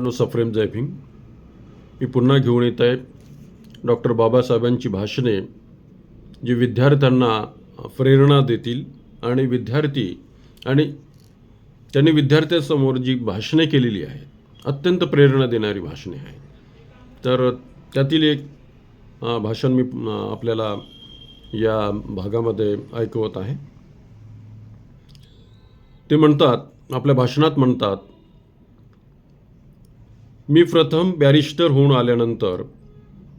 मित्रांनो सफ्रेम जयफिंग. मी पुन्हा घेऊन येत आहे. डॉक्टर बाबासाहेबांची भाषणे जी विद्यार्थ्यांना प्रेरणा देतील आणि विद्यार्थी आणि त्यांनी विद्यार्थ्यांसमोर जी भाषणे केलेली आहेत अत्यंत प्रेरणा देणारी भाषणे आहेत. तर त्यातील एक भाषण मी आपल्याला या भागामध्ये ऐकवत आहे. ते म्हणतात आपल्या भाषणात म्हणतात मी प्रथम बॅरिस्टर होऊन आल्यानंतर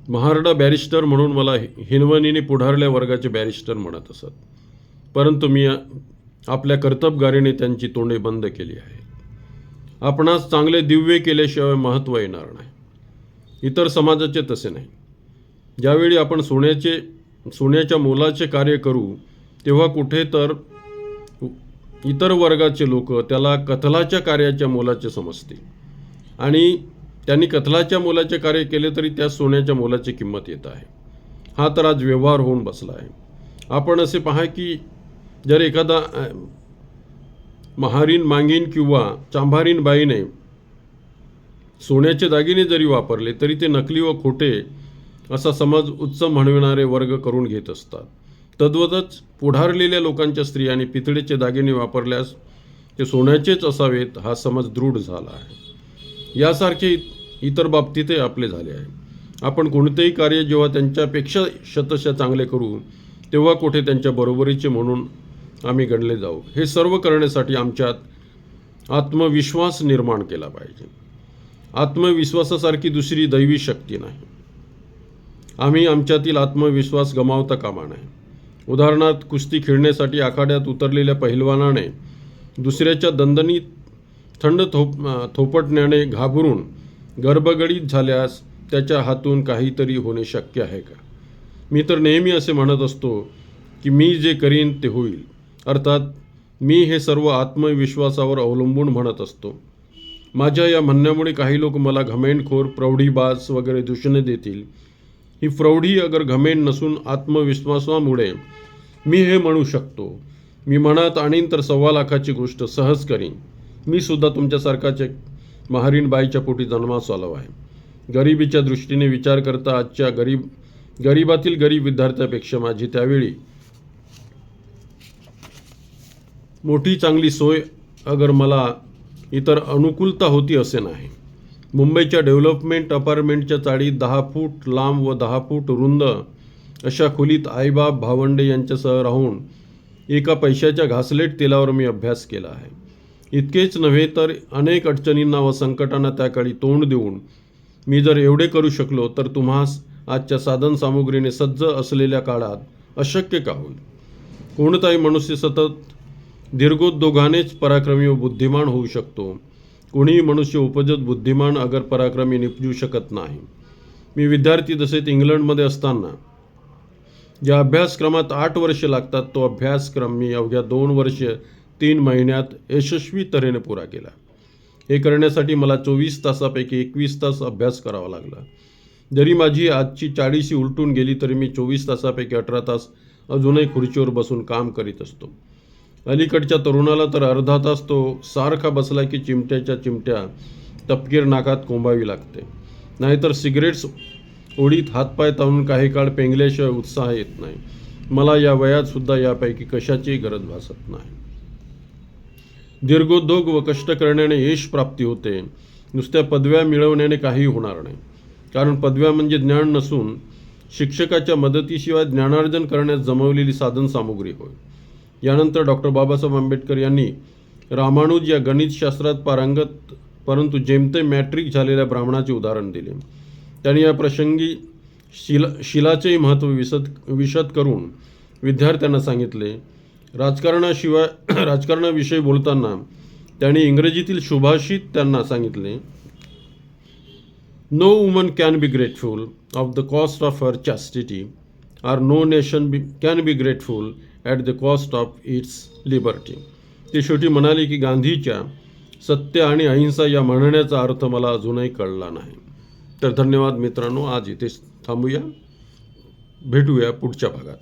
महारडा बॅरिस्टर म्हणून मला हिनवणीने पुढारल्या वर्गाचे बॅरिस्टर म्हणत असत. परंतु मी आपल्या कर्तबगारीने त्यांची तोंडे बंद केली आहेत. आपणास चांगले दिव्य केल्याशिवाय महत्त्व येणार नाही. इतर समाजाचे तसे नाही. ज्यावेळी आपण सोन्याचे सोन्याच्या मोलाचे कार्य करू तेव्हा कुठे तर इतर वर्गाचे लोक त्याला कथलाच्या कार्याच्या मोलाचे समजतील. आणि त्यांनी कथलाच्या मोलाचे कार्य केले तरी त्या सोन्याच्या मोलाची किंमत येत आहे. हा तर आज व्यवहार होऊन बसला आहे. आपण असे पहा की जर एखादा महारीन मांगीन किंवा चांभारीन बाईने सोन्याचे दागिने जरी वापरले तरी ते नकली व खोटे असा समज उच्च म्हणविणारे वर्ग करून घेत असतात. तद्वतच पुढारलेल्या लोकांच्या स्त्रियांनी पितळेचे दागिने वापरल्यास ते सोन्याचेच असावेत हा समज दृढ झाला आहे. यासारखे इतर बाबतीतही आपले झाले आहे. आपण कोणतेही कार्य जेव्हा त्यांच्यापेक्षा शतशः चांगले करू तेव्हा कुठे त्यांच्या बरोबरीचे म्हणून आम्ही गणले जाऊ. हे सर्व करण्यासाठी आमच्यात आत्मविश्वास निर्माण केला पाहिजे. आत्मविश्वासासारखी दुसरी दैवी शक्ती नाही. आम्ही आमच्यातील आत्मविश्वास गमावता कामा नये. उदाहरणार्थ कुस्ती खेळण्यासाठी आखाड्यात उतरलेल्या पहिलवानाने दुसऱ्याच्या दणदणीत थंड थोप थोपटण्याने घाबरून गर्भगडीत झाल्यास त्याच्या हातून काहीतरी होणे शक्य आहे का? मी तर नेहमी असे म्हणत असतो की मी जे करीन ते होईल. अर्थात मी हे सर्व आत्मविश्वासावर अवलंबून म्हणत असतो. माझ्या या म्हणण्यामुळे काही लोक मला घमेंडखोर प्रौढीबाज वगैरे दूषणे देतील. ही प्रौढी अगर घमेंड नसून आत्मविश्वासामुळे मी हे म्हणू शकतो. मी मनात आणीन तर सव्वा लाखाची गोष्ट सहज करीन. मी सुद्धा तुमच्यासारखाच एक महारीण बाईच्या पोटी जन्मास आलो आहे. गरिबीच्या दृष्टीने विचार करता आजच्या गरीब गरिबातील गरीब विद्यार्थ्यापेक्षा माझी त्यावेळी मोठी चांगली सोय अगर मला इतर अनुकूलता होती असे नाही. मुंबईच्या डेव्हलपमेंट अपार्टमेंटच्या चाळीत दहा फूट लांब व दहा फूट रुंद अशा खोलीत आईबाप भावंडे यांच्यासह राहून एका पैशाच्या घासलेट तेलावर मी अभ्यास केला आहे. इतकेच नव्हे तर अनेक अडचणींना व संकटांना त्या काळी तोंड देऊन मी जर एवढे करू शकलो तर तुम्हास आजच्या साधनसामुग्रीने सज्ज असलेल्या काळात अशक्य का होईल? कोणताही मनुष्य सतत दीर्घोद्योगानेच पराक्रमी व बुद्धिमान होऊ शकतो. कोणीही मनुष्य उपजत बुद्धिमान अगर पराक्रमी निपजू शकत नाही. मी विद्यार्थी तसेच इंग्लंडमध्ये असताना ज्या अभ्यासक्रमात आठ वर्षे लागतात तो अभ्यासक्रम मी अवघ्या दोन वर्षे तीन महिन्यात यशस्वी तऱ्हेने पुरा केला. हे करण्यासाठी मला चोवीस तासापैकी एकवीस तास अभ्यास करावा लागला. जरी माझी आजची चाळीशी उलटून गेली तरी मी चोवीस तासापैकी अठरा तास अजूनही खुर्चीवर बसून काम करीत असतो. अलीकडच्या तरुणाला तर अर्धा तास तो सारखा बसला की चिमट्याच्या चिमट्या तपकीर नाकात कोंबावी लागते. नाहीतर सिगरेट्स ओढीत हातपाय ताणून काही काळ पेंगल्याशिवाय उत्साह येत नाही. मला या वयात सुद्धा यापैकी कशाचीही गरज भासत नाही. दीर्घोद्योग व कष्ट करण्याने यश प्राप्ती होते. नुसत्या पदव्या मिळवण्याने काही होणार नाही. कारण पदव्या म्हणजे ज्ञान नसून शिक्षकाच्या मदतीशिवाय ज्ञानार्जन करण्यास जमवलेली साधनसामुग्री होय. यानंतर डॉक्टर बाबासाहेब आंबेडकर यांनी रामानुज या गणितशास्त्रात पारंगत परंतु जेमते मॅट्रिक झालेल्या ब्राह्मणाचे उदाहरण दिले. त्यांनी या प्रसंगी शिला शिलाचेही महत्त्व विशद विशद करून विद्यार्थ्यांना सांगितले राजकारणाशिवाय राजकारणाविषयी बोलताना त्यांनी इंग्रजीतील शुभाषित त्यांना सांगितले no woman can be grateful of the cost of her chastity or no nation be can be grateful at the cost of its liberty ते शेवटी म्हणाले की गांधीच्या सत्य आणि अहिंसा या म्हणण्याचा अर्थ मला अजूनही कळला नाही. तर धन्यवाद मित्रांनो आज इथेच थांबूया. भेटूया पुढच्या भागात.